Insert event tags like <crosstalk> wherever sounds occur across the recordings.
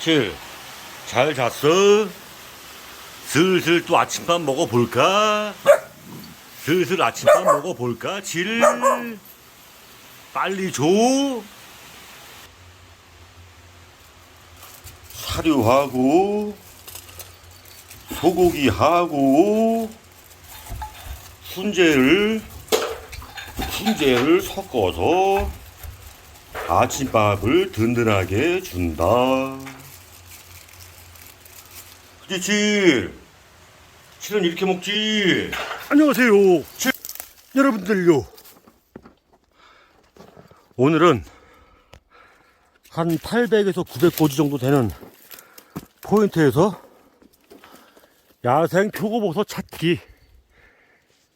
칠. 잘 잤어? 슬슬 또 아침밥 먹어볼까? 슬슬 아침밥 먹어볼까? 칠. 빨리 줘. 사료하고, 소고기하고, 훈제를, 훈제를 섞어서 아침밥을 든든하게 준다. 그렇지. 실은 이렇게 먹지. 안녕하세요. 실, 여러분들요. 오늘은 한 800에서 900고지 정도 되는 포인트에서 야생 표고버섯 찾기,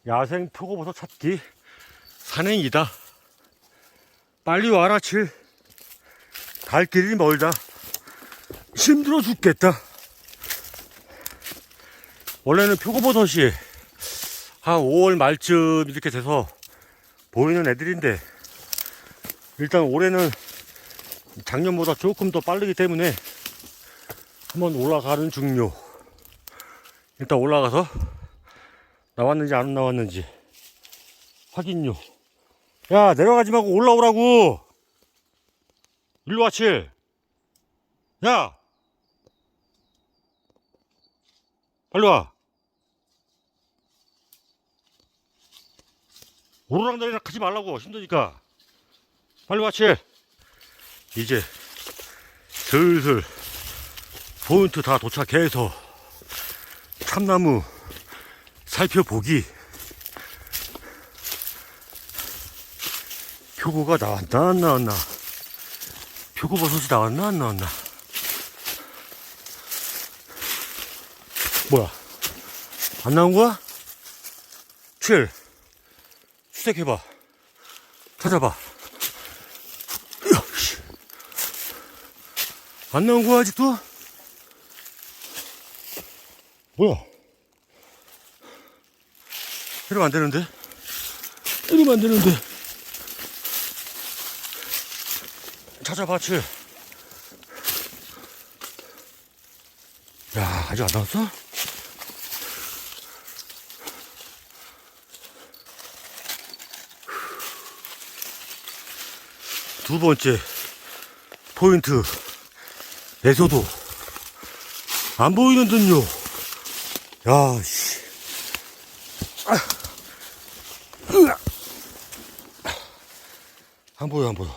야생 표고버섯 찾기 산행이다. 빨리 와라, 칠. 갈 길이 멀다. 힘들어 죽겠다. 원래는 표고버섯이 한 5월 말쯤 이렇게 돼서 보이는 애들인데, 일단 올해는 작년보다 조금 더 빠르기 때문에 한번 올라가는 중요. 일단 올라가서 나왔는지 안 나왔는지 확인요. 야, 내려가지 말고 올라오라고! 일로 와, 칠! 야! 빨리 와! 오르락내리락 하지 말라고, 힘드니까. 빨리 와, 칠! 이제, 슬슬, 포인트 다 도착해서, 참나무 살펴보기. 표고가 나왔나 안 나왔나 표고버섯이 나왔나 안 나왔나 뭐야 안 나온 거야? 7 수색해봐 찾아봐. 안 나온 거야 아직도? 뭐야 이러면 안 되는데 이러면 안 되는데 찾아봐, 칠. 야, 아직 안 나왔어? 두 번째 포인트 에서도 안 보이는 듯요. 야, 씨. 아. 안 보여, 안 보여.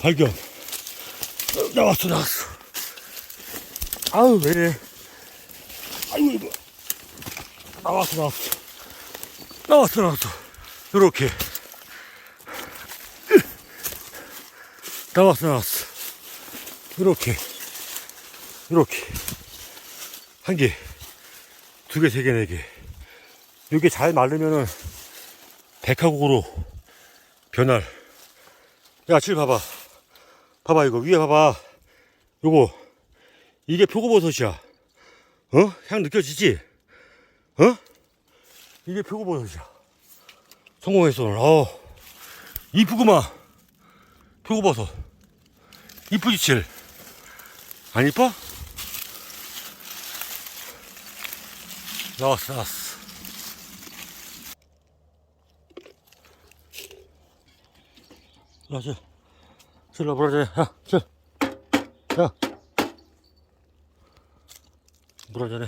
발견. 어, 나왔어, 나왔어. 아우, 왜. 아이고, 이거. 나왔어, 나왔어. 나왔어, 나왔어. 요렇게. 나왔어, 나왔어. 요렇게. 요렇게. 한 개. 두 개, 세 개, 네 개. 요게 잘 마르면은 백화국으로 변할. 야, 칠 봐봐. 봐봐, 이거 위에 봐봐. 요거, 이게 표고버섯이야. 어? 향 느껴지지? 어? 이게 표고버섯이야. 성공했어, 오늘. 어, 이쁘구만. 표고버섯. 이쁘지, 칠? 안 이뻐? 나왔어, 나왔어. 저리 보라자. 야, 저, 야. 보라자네.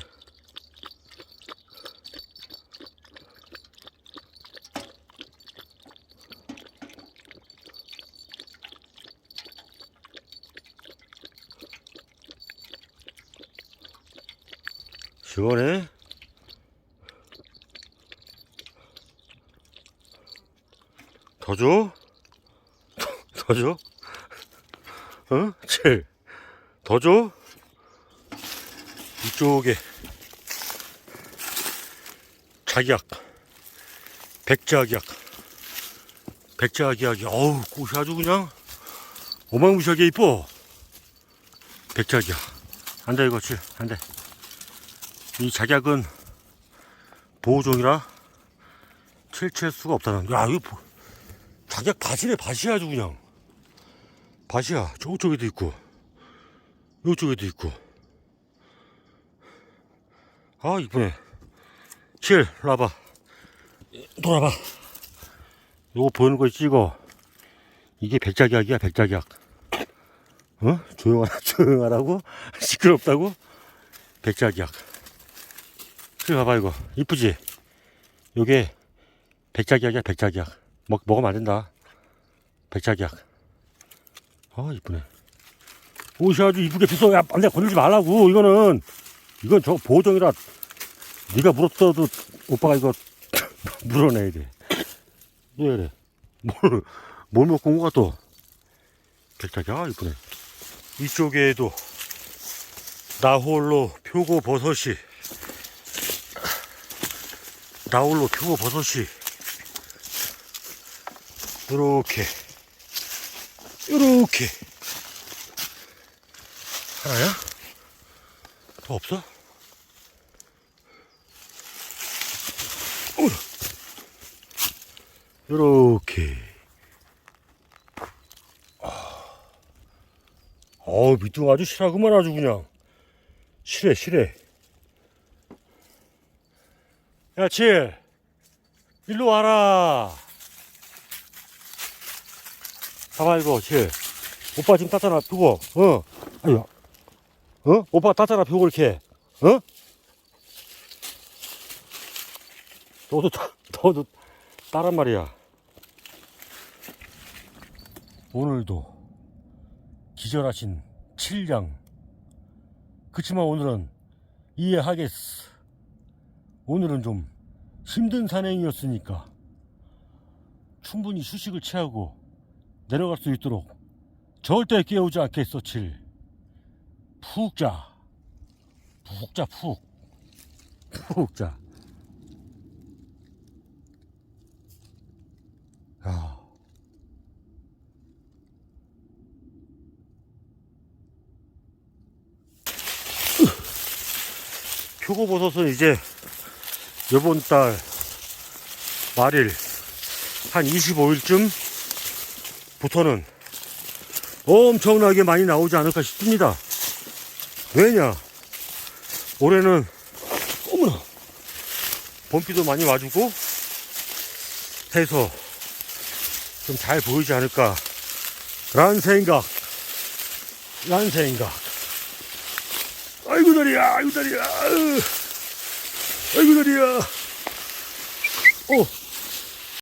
시원해? 더 줘? <laughs> 더 줘? 어? 칠. 더 줘? 이쪽에 자기약 백자기약 백자기약이 어우 꽃이 아주 그냥 어마무시하게 이뻐 백자기약 안돼 이거 칠 안돼 이 작약은 보호종이라 칠칠 수가 없다는. 야, 이거 보- 작약 밭이네, 밭이 아주 그냥. 밭이야. 저쪽에도 있고, 요쪽에도 있고. 아, 이쁘네. 칠, 와봐. 돌아봐. 요거 보이는 거 찍어. 이게 백작약이야, 백작약. 어? 조용하라, <laughs> 조용하라고? <laughs> 시끄럽다고? 백작약. 그래, 봐봐, 이거. 이쁘지? 요게 백작약이야, 백작약. 먹, 먹으면 안 된다. 백작약. 아, 이쁘네. 옷이 아주 이쁘게 pis어. 야, 안돼, 건들지 말라고. 이거는, 이건 저 보호종이라, 네가 물었어도 오빠가 이거 <coughs> 물어내야 돼. 왜 이래? 뭘, 뭘 먹고 온 거야, 또? 아, 이쁘네. 이쪽에도 나홀로 표고 버섯이 나홀로 표고 버섯이 요렇게 요렇게 하나야? 더 없어? 요렇게. 어우 밑둥 아주 실하구만 아주 그냥. 실해 실해. 야칠. 일로 와라. 봐봐 이거 칠. 오빠 지금 땄잖아 표고. 어. 아유 어 오빠 땄잖아 표고 이렇게 어 너도 따, 너도 따란 말이야 오늘도 기절하신 칠량. 그치만 오늘은 이해하겠어. 오늘은 좀 힘든 산행이었으니까 충분히 휴식을 취하고 내려갈 수 있도록 절대 깨우지 않겠어, 칠. 푹 자. 푹 자, 푹. 푹 자. 야. 표고버섯은 이제 이번 달 말일 한 25일쯤부터는 엄청나게 많이 나오지 않을까 싶습니다. 왜냐? 올해는 어머나 봄비도 많이 와주고 해서 좀 잘 보이지 않을까? 라는 생각. 라는 생각. 아이고 다리야 아이고 다리야. 아이고 다리야. 어